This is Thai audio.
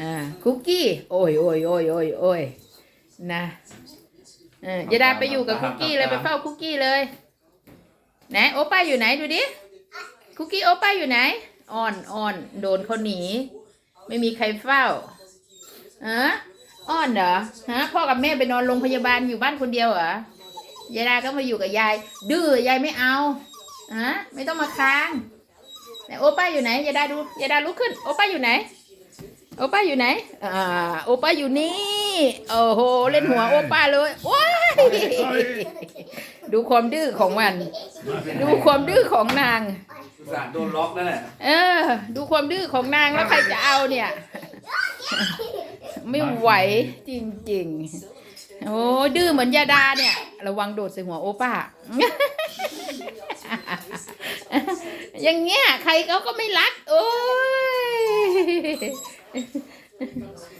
อ่าคุกกี้ โอ้ยโอ้ยโอ้ยโอ้ยโอ้ยนะเออยายดาไปอยู่กับคุกกี้เลยไปเฝ้าคุกกี้เลยไหนโอป้าอยู่ไหนดูดิคุกกี้โอป้าอยู่ไหนอ่อนอ่อนโดนเขาหนี ไม่มีใครเฝ้าเอออ่อนเหรอฮะพ่อกับแม่ไปนอนโรงพยาบาลอยู่บ้านคนเดียวเหรอยายดาก็มาอยู่กับยาย ดื้อยายไม่เอาฮะไม่ต้องมาค้างไหนโอป้าอยู่ไหนยายดาดูยายดาลุกขึ้นโอป้าอยู่ไหน โอป้าอยู่ไหน อ่า โอป้าอยู่นี่ โอ้โห เล่นหัวโอป้าเลยว้ายดูความดื้อของมัน ดูความดื้อของนาง สารโดนล็อกนั่นแหละเออ ดูความดื้อของนางแล้วใครจะเอาเนี่ย ไม่ไหวจริงๆ โอ้ยดื้อเหมือนยาดาเนี่ย ระวังโดดใส่หัวโอป้า อย่างเงี้ย ใครเขาก็ไม่รัก โอ้ 嗯哼嗯哼